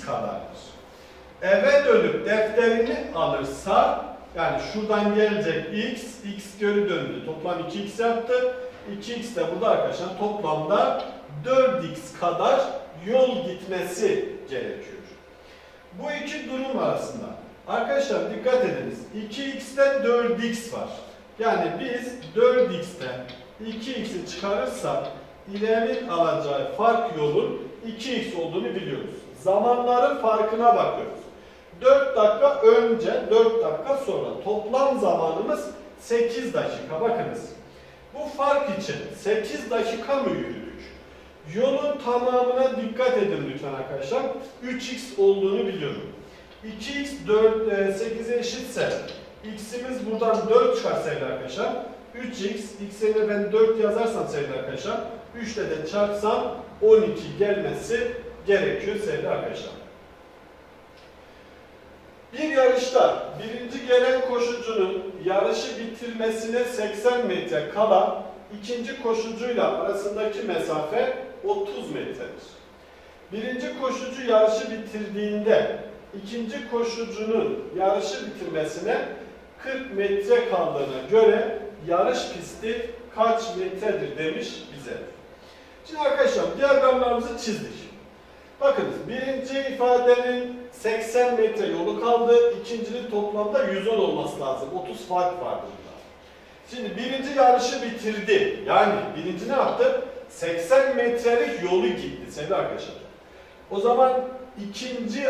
x kadardır. Eve dönüp defterini alırsa yani şuradan gelecek x, x geri döndü. Toplam 2x yaptı. 2x de burada arkadaşlar toplamda 4x kadar yol gitmesi gerekiyor. Bu iki durum arasında arkadaşlar dikkat ediniz. 2x'te 4x var. Yani biz 4x'ten 2x'i çıkarırsak ilerinin alacağı fark yolun 2x olduğunu biliyoruz. Zamanların farkına bakıyoruz. 4 dakika önce, 4 dakika sonra. Toplam zamanımız 8 dakika. Bakınız. Bu fark için 8 dakika mı yürüdük? Yolun tamamına dikkat edin lütfen arkadaşlar. 3x olduğunu biliyorum. 2x 4, 8'e eşitse x'imiz buradan 4 çıkar sevgili arkadaşlar. 3x, x'e ben 4 yazarsam sevgili arkadaşlar, 3 ile de çarpsam 12 gelmesi gerekiyor sevgili arkadaşlar. Bir yarışta birinci gelen koşucunun yarışı bitirmesine 80 metre kala ikinci koşucuyla arasındaki mesafe 30 metredir. Birinci koşucu yarışı bitirdiğinde ikinci koşucunun yarışı bitirmesine 40 metre kaldığına göre yarış pisti kaç metredir demiş bize. Şimdi arkadaşlar diyagramlarımızı çizdik. Bakınız birinci ifadenin 80 metre yolu kaldı. İkincinin toplamda 110 olması lazım. 30 fark var burada. Şimdi birinci yarışı bitirdi. Yani birinci ne yaptı? 80 metrelik yolu gitti sevgili arkadaşlar. O zaman ikinci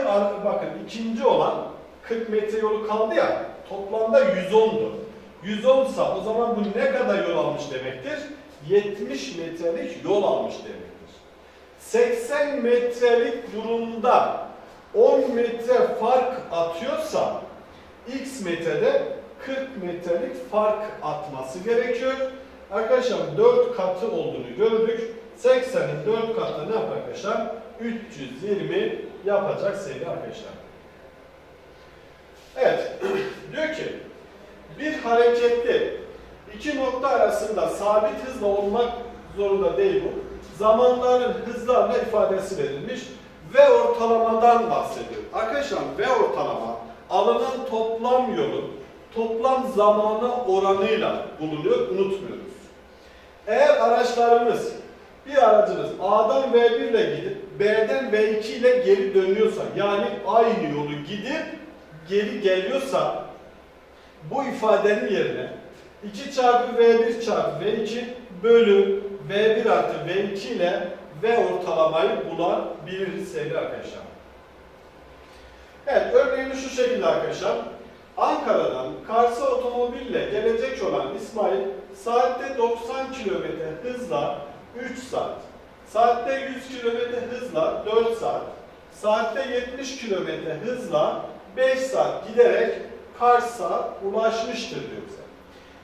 bakın ikinci olan 40 metre yolu kaldı ya toplamda 110'du. 110 sa o zaman bu ne kadar yol almış demektir? 70 metrelik yol almış demektir. 80 metrelik durumda 10 metre fark atıyorsa x metrede 40 metrelik fark atması gerekiyor. Arkadaşlar 4 katı olduğunu gördük. 80'in 4 katı ne yapar arkadaşlar? 320 yapacak sevgili arkadaşlar. Evet, diyor ki bir hareketli iki nokta arasında sabit hızla olmak zorunda değil bu. Zamanların hızlarla ifadesi verilmiş ve ortalamadan bahsediyor. Arkadaşlar ve ortalama alınan toplam yolun toplam zamana oranıyla bulunuyor, unutmuyoruz. Eğer araçlarımız bir aracınız A'dan V1 ile gidip B'den V2 ile geri dönüyorsa yani aynı yolu gidip geri geliyorsa bu ifadenin yerine 2 çarpı V1 çarpı V2 bölü V1 artı V2 ile V ortalamayı bulabiliriz sevgili arkadaşlar. Evet örneğini şu şekilde arkadaşlar. Ankara'dan Kars'a otomobille gelecek olan İsmail saatte 90 km hızla 3 saat, saatte 100 km hızla 4 saat, saatte 70 km hızla 5 saat giderek Kars'a ulaşmıştır diyor bize.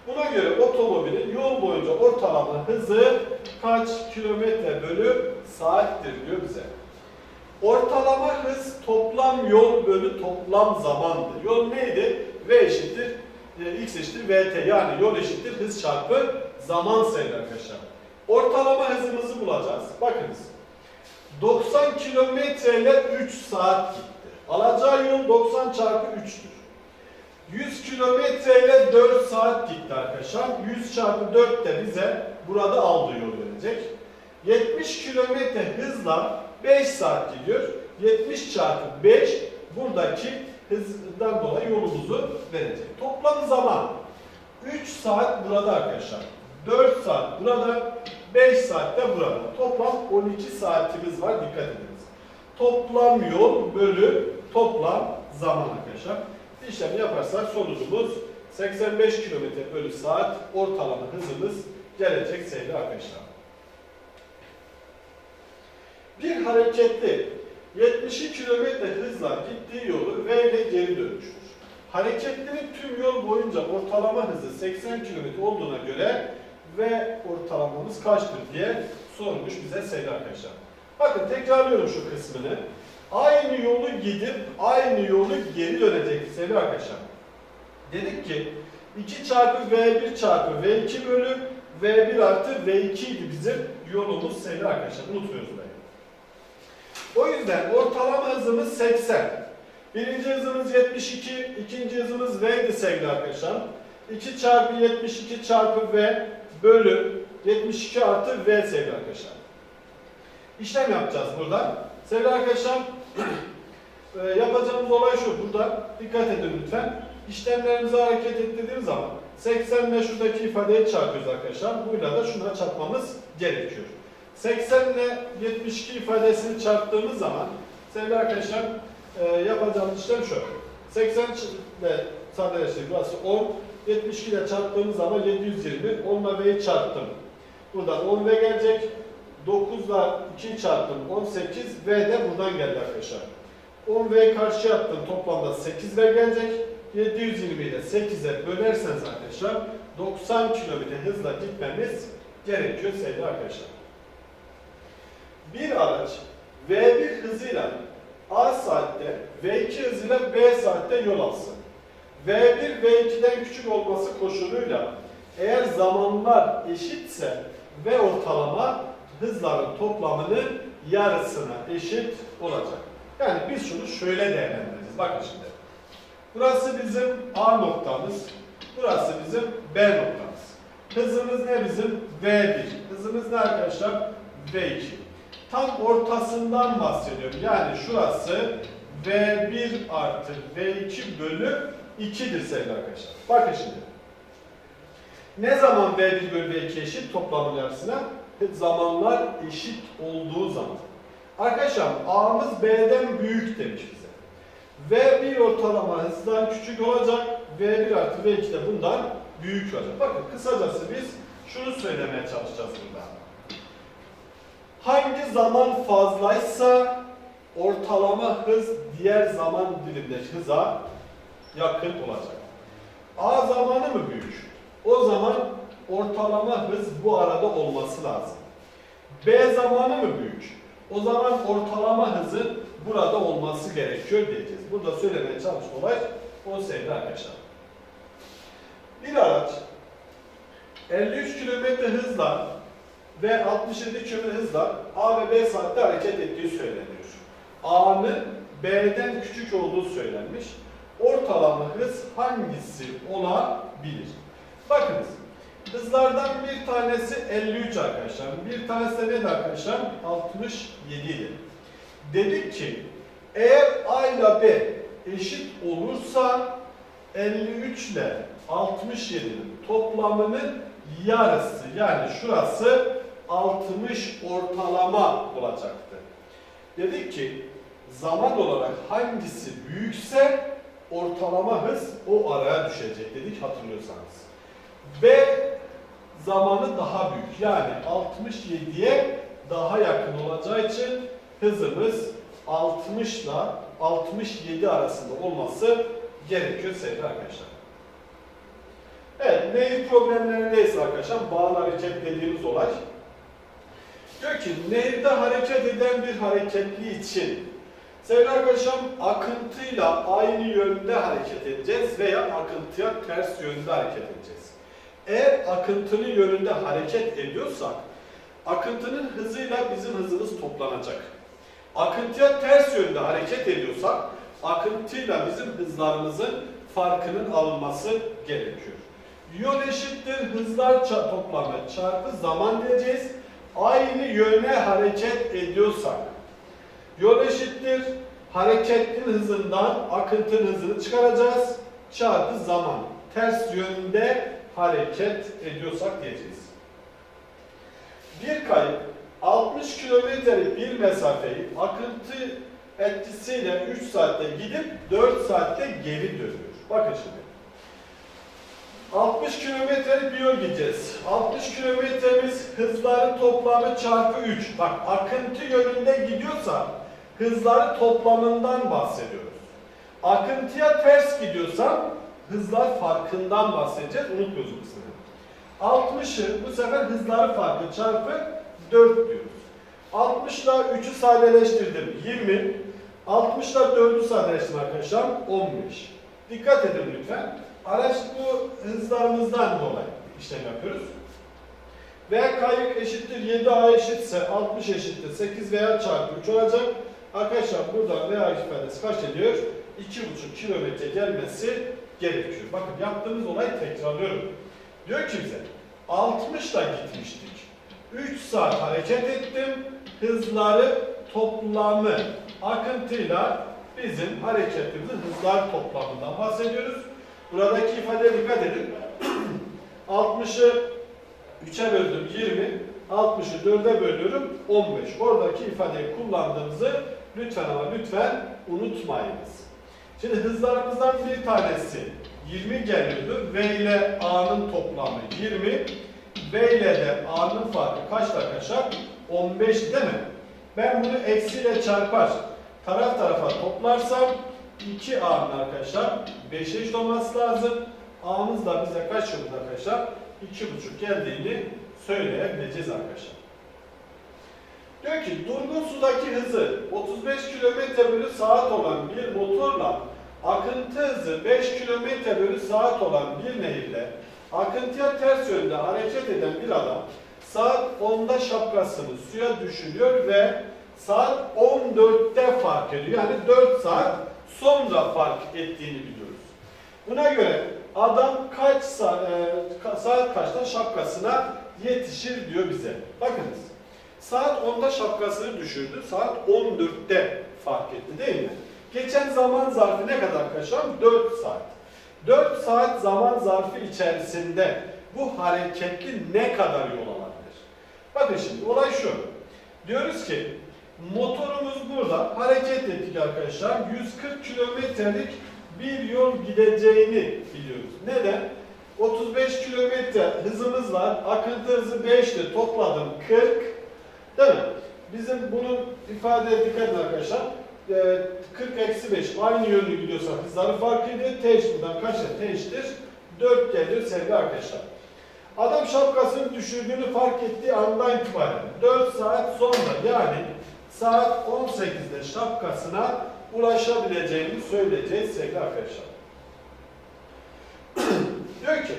Buna göre otomobilin yol boyunca ortalama hızı kaç kilometre bölü saattir diyor bize. Ortalama hız toplam yol bölü toplam zamandı. Yol neydi? V eşittir, e, x eşittir vt yani yol eşittir hız çarpı zaman sayılır arkadaşlar. Ortalama hızımızı bulacağız. Bakınız. 90 kilometre ile 3 saat gitti. Alacağı yol 90 çarpı 3'tür. 100 kilometre ile 4 saat gitti arkadaşlar. 100 çarpı 4 de bize burada aldığı yol verecek. 70 kilometre hızla 5 saat gidiyor. 70 çarpı 5 buradaki hızdan dolayı yolumuzu verecek. Toplam zaman 3 saat burada arkadaşlar. 4 saat burada, 5 saat de burada. Toplam 12 saatimiz var dikkat ediniz. Toplam yol bölü toplam zaman arkadaşlar. İşlemi yaparsak sonucumuz 85 km bölü saat ortalama hızımız gelecek sevgili arkadaşlar. Bir hareketli 72 km hızla gittiği yolu V ile geri dönmüştür. Hareketlinin tüm yol boyunca ortalama hızı 80 km olduğuna göre V ortalamamız kaçtır diye sormuş bize sevgili arkadaşlar. Bakın tekrarlıyorum şu kısmını. Aynı yolu gidip aynı yolu geri dönecek sevgili arkadaşlar. Dedik ki 2 çarpı V1 çarpı V2 bölü V1 artı V2 idi bizim yolumuz sevgili arkadaşlar. Unutmuyoruz burayı. O yüzden ortalama hızımız 80. Birinci hızımız 72, ikinci hızımız V'di sevgili arkadaşlar. 2 çarpı 72 çarpı V bölü 72 artı V sevgili arkadaşlar. İşlem yapacağız burada. Sevgili arkadaşlar, e, yapacağımız olay şu. Burada dikkat edin lütfen. İşlemlerimizi hareket ettirdiğimiz zaman 80 ile şuradaki ifadeyi çarpıyoruz arkadaşlar. Buyla da şuna çarpmamız gerekiyor. 80 ile 72 ifadesini çarptığımız zaman sevgili arkadaşlar e, yapacağımız işlem şu. 80 ile sadeleştirdik. Burası 10. 72 ile çarptığımız zaman 720. 10 ile V'yi çarptım. Burada 10 V gelecek. 9 ile 2 çarptım 18. V de buradan geldi arkadaşlar. 10 V karşı attım. Toplamda 8 V gelecek. 720'yi de 8'e bölerseniz arkadaşlar 90 km hızla gitmemiz gerekiyor sevgili arkadaşlar. Bir araç V1 hızıyla A saatte, V2 hızıyla B saatte yol alsın. V1 V2'den küçük olması koşuluyla eğer zamanlar eşitse V ortalama hızların toplamının yarısına eşit olacak. Yani biz şunu şöyle değerlendiririz. Bakın şimdi. Burası bizim A noktamız. Burası bizim B noktamız. Hızımız ne bizim? V1. Hızımız ne arkadaşlar? V2. Tam ortasından bahsediyorum. Yani şurası V1 artı V2 bölü 2'dir sevgili arkadaşlar. Bakın şimdi. Ne zaman V1 bölü V2 eşit toplamın yarısına? Zamanlar eşit olduğu zaman. Arkadaşlar A'mız B'den büyük demiş bize. V1 ortalama hızdan küçük olacak. V1 artı V2 de bundan büyük olacak. Bakın kısacası biz şunu söylemeye çalışacağız burada. Hangi zaman fazlaysa ortalama hız diğer zaman dilimindeki hıza yakın olacak. A zamanı mı büyük? O zaman ortalama hız bu arada olması lazım. B zamanı mı büyük? O zaman ortalama hızı burada olması gerekiyor diyeceğiz. Burada söylemeye çalıştığım olay o sevgili arkadaşlar. Bir araç 53 km hızla ve 67 km hızla A ve B saatte hareket ettiği söyleniyor. A'nın B'den küçük olduğu söylenmiş. Ortalama hız hangisi olabilir? Bakınız. Hızlardan bir tanesi 53 arkadaşlar. Bir tanesi de neydi arkadaşlar? 67 idi. Dedik ki eğer A ile B eşit olursa 53 ile 67'nin toplamının yarısı yani şurası 60 ortalama olacaktı. Dedik ki zaman olarak hangisi büyükse ortalama hız o araya düşecek dedik hatırlıyorsanız. B zamanı daha büyük yani 67'ye daha yakın olacağı için hızımız 60 ile 67 arasında olması gerekiyor sevgili arkadaşlar. Evet, nehir problemlerindeyiz arkadaşlar. Bağlı hareket dediğimiz olay. Diyor ki nehirde hareket eden bir hareketli için sevgili arkadaşlarım akıntıyla aynı yönde hareket edeceğiz veya akıntıya ters yönde hareket edeceğiz. Eğer akıntının yönünde hareket ediyorsak akıntının hızıyla bizim hızımız toplanacak. Akıntıya ters yönde hareket ediyorsak akıntıyla bizim hızlarımızın farkının alınması gerekiyor. Yol eşittir hızlar toplamı çarpı zaman diyeceğiz. Aynı yöne hareket ediyorsak yol eşittir hareketin hızından akıntının hızını çıkaracağız. Çarpı zaman. Ters yönde hareket ediyorsak diyeceğiz. Bir kayık 60 kilometrelik bir mesafeyi akıntı etkisiyle 3 saatte gidip 4 saatte geri dönüyor. Bakın şimdi. 60 kilometrelik bir yol gideceğiz. 60 kilometremiz hızları toplamı çarpı 3. Bak akıntı yönünde gidiyorsa hızları toplamından bahsediyoruz. Akıntıya ters gidiyorsam hızlar farkından bahsedeceğiz. Unutmuyoruz bu kısmını. 60'ı bu sefer hızları farkı çarpı 4 diyoruz. 60 ile 3'ü sadeleştirdim 20. 60 ile 4'ü sadeleştirdim arkadaşlar 15. Dikkat edin lütfen. Araç bu hızlarımızdan dolayı işlem yapıyoruz. V kayık eşittir 7A eşitse 60 eşittir 8 veya çarpı 3 olacak. Arkadaşlar burada V ifadesi kaç ediyor? 2,5 kilometre gelmesi gerekiyor. Bakın yaptığımız olayı tekrarlıyorum. Diyor ki bize 60'la gitmiştik. 3 saat hareket ettim. Hızları toplamı akıntıyla bizim hareketimizin hızlar toplamından bahsediyoruz. Buradaki ifadeye dikkat edin. 60'ı 3'e böldüm 20, 60'ı 4'e bölüyorum 15. Oradaki ifadeyi kullandığımızı lütfen ama lütfen unutmayınız. Şimdi hızlarımızdan bir tanesi 20 geliyordu. V ile A'nın toplamı 20. V ile de A'nın farkı kaç arkadaşlar? 15 değil mi? Ben bunu eksiyle çarpar. Taraf tarafa toplarsam 2A'nın arkadaşlar 5'e eşit olması lazım. A'mız da bize kaç yıldır arkadaşlar? 2,5 geldiğini söyleyebileceğiz arkadaşlar. Diyor ki durgun sudaki hızı 35 km bölü saat olan bir motorla akıntı hızı 5 km bölü saat olan bir nehirle akıntıya ters yönde hareket eden bir adam saat 10'da şapkasını suya düşürüyor ve saat 14'te fark ediyor. Yani 4 saat sonra fark ettiğini biliyoruz. Buna göre adam kaç saat, saat kaçta şapkasına yetişir diyor bize. Bakınız. Saat 10'da şapkasını düşürdü. Saat 14'te fark etti değil mi? Geçen zaman zarfı ne kadar arkadaşlar? 4 saat. 4 saat zaman zarfı içerisinde bu hareketli ne kadar yol alabilir? Bakın şimdi olay şu. Diyoruz ki motorumuz burada hareket ettik arkadaşlar. 140 kilometrelik bir yol gideceğini biliyoruz. Neden? 35 kilometre hızımız var. Akıntı hızı 5'ti. Topladım 40. Değil mi? Bizim bunun ifadeye dikkat arkadaşlar. Ee, 40 eksi 5 aynı yönlü gidiyorsa hızları fark ediyor. T buradan kaçta? T eşittir. 4 geliyor sevgili arkadaşlar. Adam şapkasını düşürdüğünü fark ettiği andan itibaren 4 saat sonra yani saat 18'de şapkasına ulaşabileceğini söyleyeceğiz sevgili arkadaşlar. Diyor ki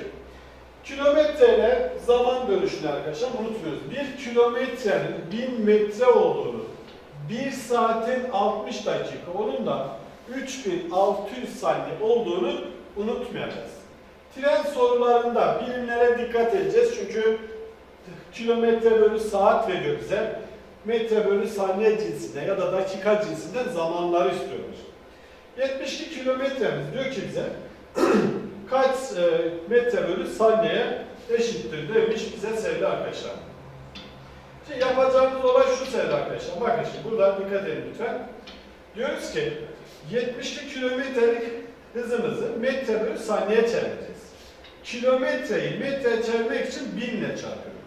kilometreyle zaman bölüşünü arkadaşlar unutmuyoruz. Bir kilometrenin 1000 metre olduğunu, 1 saatin 60 dakika, onun da 3600 saniye olduğunu unutmayacağız. Tren sorularında birimlere dikkat edeceğiz çünkü kilometre bölü saat veriyor bize. Metre bölü saniye cinsinde ya da dakika cinsinde zamanları istiyorlar. 72 kilometremiz diyor ki bize kaç e, metre bölü saniye eşittir demiş bize sevgili arkadaşlar. Şimdi yapacağımız olay şu sevgili arkadaşlar. Bakın şimdi burada dikkat edin lütfen. Diyoruz ki 72 kilometrelik hızımızı metre bölü saniye çevireceğiz. Kilometreyi metreye çevirmek için 1000 ile çarpıyorum.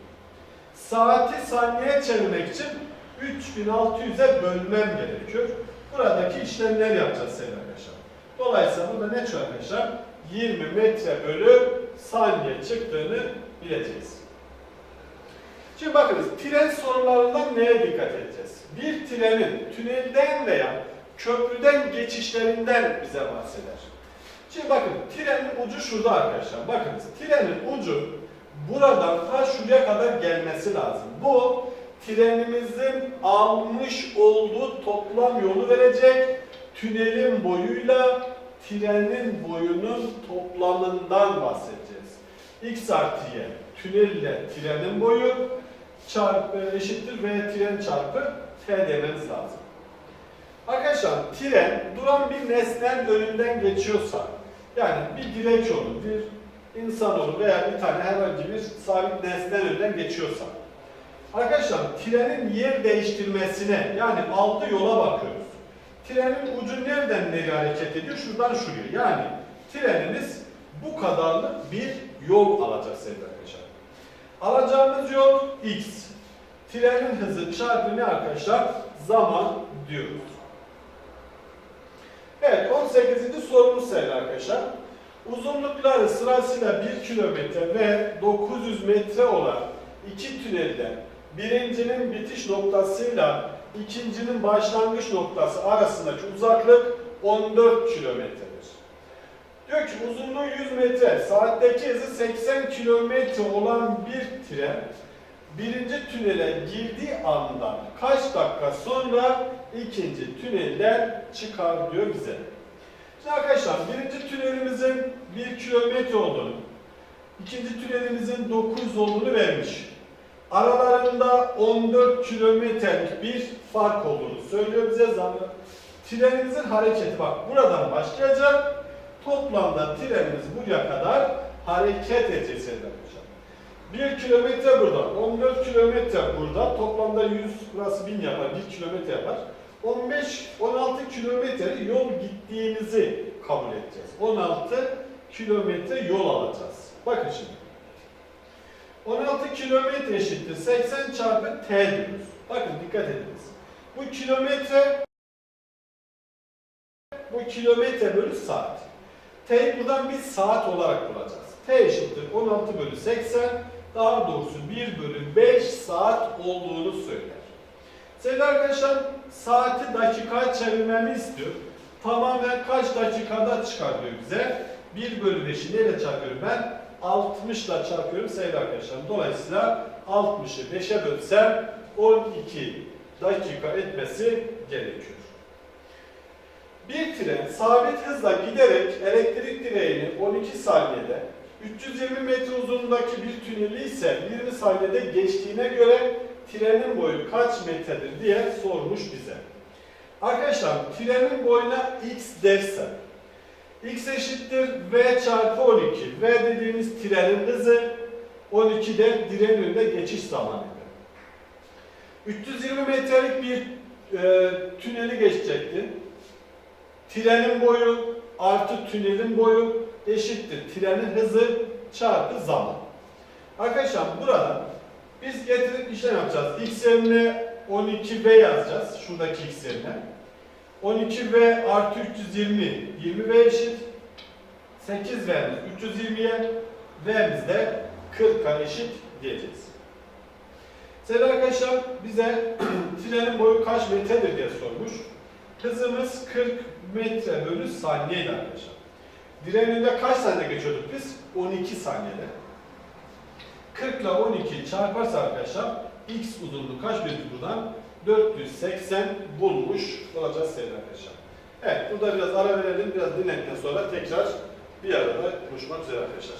Saati saniyeye çevirmek için 3600'e bölmem gerekiyor. Buradaki işlemleri yapacağız sevgili arkadaşlar. Dolayısıyla burada ne çıkıyor arkadaşlar? 20 metre bölü saniye çıktığını bileceğiz. Şimdi bakınız tren sorularından neye dikkat edeceğiz? Bir trenin tünelden veya köprüden geçişlerinden bize bahseder. Şimdi bakın trenin ucu şurada arkadaşlar. Bakınız trenin ucu buradan ta şuraya kadar gelmesi lazım. Bu trenimizin almış olduğu toplam yolu verecek. Tünelin boyuyla trenin boyunun toplamından bahsedeceğiz. X artı Y tünelle trenin boyu çarpı eşittir ve tren çarpı T dememiz lazım. Arkadaşlar tren duran bir nesnenin önünden geçiyorsa yani bir direk olur, bir insan olur veya bir tane herhangi bir sabit nesnenin önünden geçiyorsa Arkadaşlar trenin yer değiştirmesine yani aldığı yola bakıyoruz. Trenin ucu nereden nereye hareket ediyor? Şuradan şuraya. Yani trenimiz bu kadarlık bir yol alacak sevgili. Alacağımız yol x. Trenin hızı çarpı ne arkadaşlar? Zaman diyoruz. Evet 18. sorumuz sevgili arkadaşlar. Uzunlukları sırasıyla 1 kilometre ve 900 metre olan iki tünelden birincinin bitiş noktasıyla ikincinin başlangıç noktası arasındaki uzaklık 14 kilometredir. Diyor ki uzunluğu 100 metre, saatteki hızı 80 kilometre olan bir tren birinci tünele girdiği andan kaç dakika sonra ikinci tünelden çıkar diyor bize. Şimdi arkadaşlar birinci tünelimizin 1 kilometre olduğunu, ikinci tünelimizin 9 olduğunu vermiş. Aralarında 14 kilometrelik bir fark olduğunu söylüyor bize zaten. Trenimizin hareketi bak buradan başlayacak. Toplamda trenimiz buraya kadar hareket edecek arkadaşlar. 1 kilometre burada, 14 kilometre burada. Toplamda 100, burası 1000 yapar, 1 kilometre yapar. 15-16 kilometre yol gittiğimizi kabul edeceğiz. 16 kilometre yol alacağız. Bakın şimdi. 16 kilometre eşittir 80 çarpı T diyoruz. Bakın dikkat ediniz. Bu kilometre bu kilometre bölü saat. T'yi buradan bir saat olarak bulacağız. T eşittir 16 bölü 80 daha doğrusu 1 bölü 5 saat olduğunu söyler. Sevgili arkadaşlar saati dakikaya çevirmemi istiyor. Tamamen kaç dakikada çıkar diyor bize. 1 bölü 5'i neyle çarpıyorum ben? 60 ile çarpıyorum sevgili arkadaşlar. Dolayısıyla 60'ı 5'e bölsem 12 dakika etmesi gerekiyor. Bir tren sabit hızla giderek elektrik direğini 12 saniyede, 320 metre uzunluğundaki bir tüneli ise 20 saniyede geçtiğine göre trenin boyu kaç metredir diye sormuş bize. Arkadaşlar trenin boyuna x derse, x eşittir v çarpı 12. v dediğimiz trenin hızı 12'de direnin önünde geçiş zamanıdır. 320 metrelik bir e, tüneli geçecektin. Trenin boyu artı tünelin boyu eşittir. Trenin hızı çarpı zaman. Arkadaşlar burada biz getirip işlem yapacağız. X yerine 12V yazacağız. Şuradaki X yerine. 12V artı 320 20V eşit. 8 V'miz 320'ye V'miz de 40'a eşit diyeceğiz. Sevgili arkadaşlar bize trenin boyu kaç metredir diye sormuş. Hızımız 40 metre bölü saniyeydi arkadaşlar. Direninde kaç saniyede geçiyorduk biz? 12 saniyede. 40 ile 12 çarparsa arkadaşlar x uzunluğu kaç bir buradan? 480 bulmuş olacağız sevgili arkadaşlar. Evet burada biraz ara verelim. Biraz dinlendikten sonra tekrar bir arada buluşmak üzere arkadaşlar.